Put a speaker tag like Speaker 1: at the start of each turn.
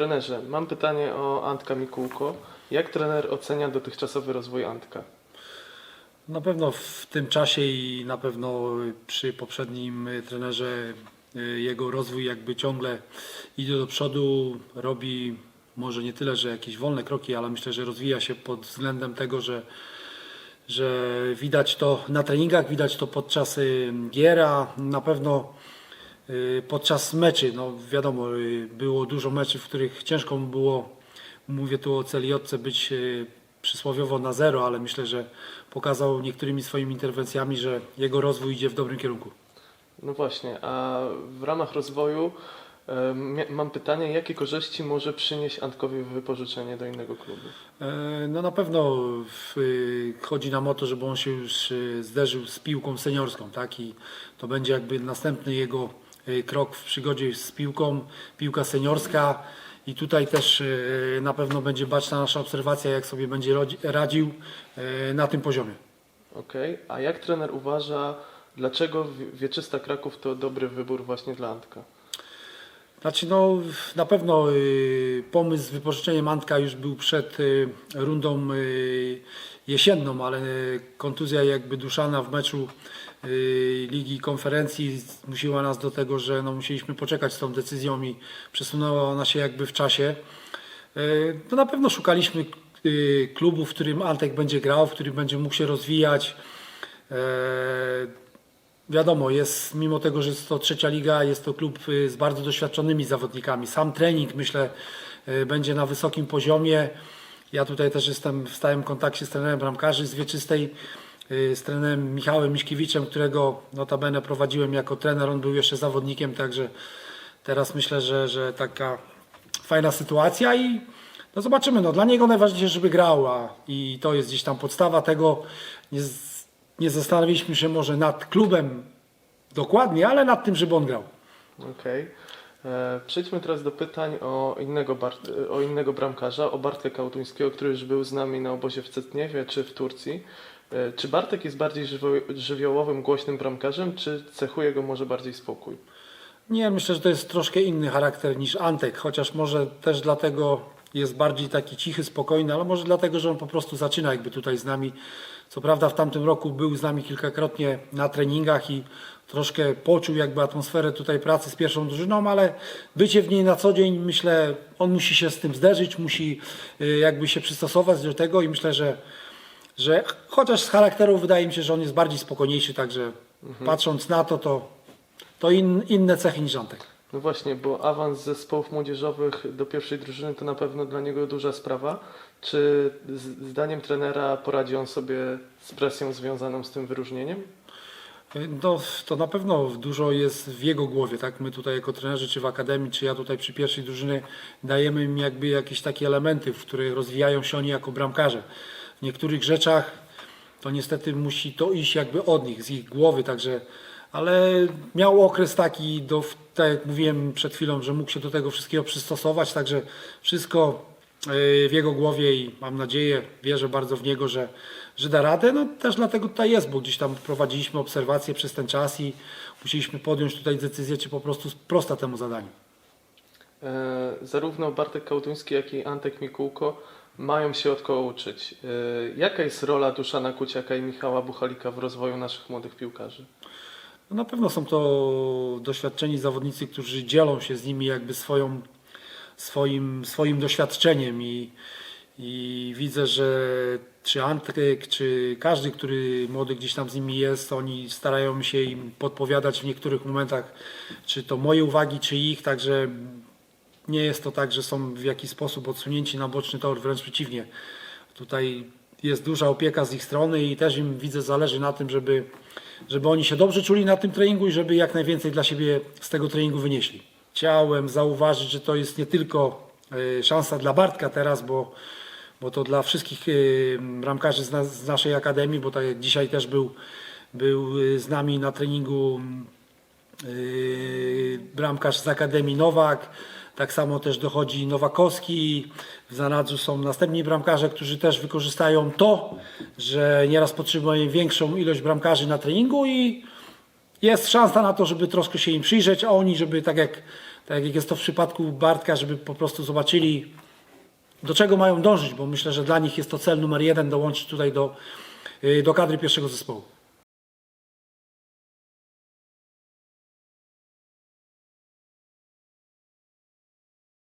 Speaker 1: Trenerze, mam pytanie o Antka Mikułko. Jak trener ocenia dotychczasowy rozwój Antka?
Speaker 2: Na pewno w tym czasie i na pewno przy poprzednim trenerze y, jego rozwój jakby ciągle idzie do przodu, robi może nie tyle, że jakieś wolne kroki, ale myślę, że rozwija się pod względem tego, że, że widać to na treningach, widać to podczas y, gier, a na pewno podczas meczy. No wiadomo, y, było dużo meczy, w których ciężko mu było, mówię tu o Celiotce, być y, przysłowiowo na zero, ale myślę, że pokazał niektórymi swoimi interwencjami, że jego rozwój idzie w dobrym kierunku.
Speaker 1: No właśnie, a w ramach rozwoju mam pytanie, jakie korzyści może przynieść Antkowi wypożyczenie do innego klubu?
Speaker 2: No na pewno y, chodzi nam o to, żeby on się już y, zderzył z piłką seniorską, tak? I to będzie jakby następny jego y, krok w przygodzie z piłką, piłka seniorska. I tutaj też y, na pewno będzie baczna nasza obserwacja, jak sobie będzie radził y, na tym poziomie.
Speaker 1: Okej, a jak trener uważa, dlaczego Wie- Wieczysta Kraków to dobry wybór właśnie dla Antka?
Speaker 2: Znaczy no na pewno y, pomysł z wypożyczeniem Antka już był przed y, rundą y, jesienną, ale y, kontuzja jakby duszana w meczu y, Ligi Konferencji zmusiła nas do tego, że no, musieliśmy poczekać z tą decyzją i przesunęła ona się jakby w czasie. Y, No na pewno szukaliśmy y, klubu, w którym Antek będzie grał, w którym będzie mógł się rozwijać. Wiadomo, jest mimo tego, że jest to trzecia liga, jest to klub y, z bardzo doświadczonymi zawodnikami. Sam trening myślę y, będzie na wysokim poziomie. Ja tutaj też jestem w stałym kontakcie z trenerem bramkarzy z Wieczystej, y, z trenerem Michałem Miśkiewiczem, którego notabene prowadziłem jako trener. On był jeszcze zawodnikiem, także teraz myślę, że, że taka fajna sytuacja i no zobaczymy. No, dla niego najważniejsze, żeby grał, a i to jest gdzieś tam podstawa tego. Nie, nie zastanawialiśmy się może nad klubem dokładnie, ale nad tym, żeby on grał.
Speaker 1: Okej. E, Przejdźmy teraz do pytań o innego, Bart, o innego bramkarza, o Bartka Kautuńskiego, który już był z nami na obozie w Cetniewie czy w Turcji. E, Czy Bartek jest bardziej żywiołowym, głośnym bramkarzem, czy cechuje go może bardziej spokój?
Speaker 2: Nie, myślę, że to jest troszkę inny charakter niż Antek, chociaż może też dlatego jest bardziej taki cichy, spokojny, ale może dlatego, że on po prostu zaczyna jakby tutaj z nami. Co prawda w tamtym roku był z nami kilkakrotnie na treningach i troszkę poczuł jakby atmosferę tutaj pracy z pierwszą drużyną, ale bycie w niej na co dzień, myślę, on musi się z tym zderzyć, musi y, jakby się przystosować do tego i myślę, że że chociaż z charakteru wydaje mi się, że on jest bardziej spokojniejszy, także patrząc na to, to, to in, inne cechy niż Antek.
Speaker 1: No właśnie, bo awans zespołów młodzieżowych do pierwszej drużyny to na pewno dla niego duża sprawa. Czy z- zdaniem trenera poradzi on sobie z presją związaną z tym wyróżnieniem?
Speaker 2: No, to na pewno dużo jest w jego głowie, tak? My tutaj jako trenerzy, czy w akademii, czy ja tutaj przy pierwszej drużynie dajemy im jakby jakieś takie elementy, w których rozwijają się oni jako bramkarze. W niektórych rzeczach to niestety musi to iść jakby od nich, z ich głowy, także ale miał okres taki, do, tak jak mówiłem przed chwilą, że mógł się do tego wszystkiego przystosować, także wszystko yy, w jego głowie i mam nadzieję, wierzę bardzo w niego, że, że da radę. No też dlatego tutaj jest, bo gdzieś tam prowadziliśmy obserwacje przez ten czas i musieliśmy podjąć tutaj decyzję, czy po prostu prosta temu zadaniu.
Speaker 1: E, zarówno Bartek Kautuński, jak i Antek Mikułko mają się od kogo uczyć. E, jaka jest rola Duszana Kuciaka i Michała Buchalika w rozwoju naszych młodych piłkarzy?
Speaker 2: No na pewno są to doświadczeni zawodnicy, którzy dzielą się z nimi jakby swoją, swoim, swoim doświadczeniem i, i widzę, że czy Antek, czy każdy, który młody gdzieś tam z nimi jest, oni starają się im podpowiadać w niektórych momentach, czy to moje uwagi, czy ich, także nie jest to tak, że są w jakiś sposób odsunięci na boczny tor, wręcz przeciwnie. Tutaj jest duża opieka z ich strony i też im widzę zależy na tym, żeby, żeby oni się dobrze czuli na tym treningu i żeby jak najwięcej dla siebie z tego treningu wynieśli. Chciałem zauważyć, że to jest nie tylko e, szansa dla Bartka teraz, bo, bo to dla wszystkich e, bramkarzy z, z naszej akademii, bo tak dzisiaj też był, był e, z nami na treningu bramkarz z Akademii Nowak, tak samo też dochodzi Nowakowski, w zanadrzu są następni bramkarze, którzy też wykorzystają to, że nieraz potrzebujemy większą ilość bramkarzy na treningu i, jest szansa na to, żeby troszkę się im przyjrzeć, a oni, żeby tak jak, tak jak jest to w przypadku Bartka, żeby po prostu zobaczyli, do czego mają dążyć, bo myślę, że dla nich jest to cel numer jeden dołączyć tutaj do, y, do kadry pierwszego zespołu.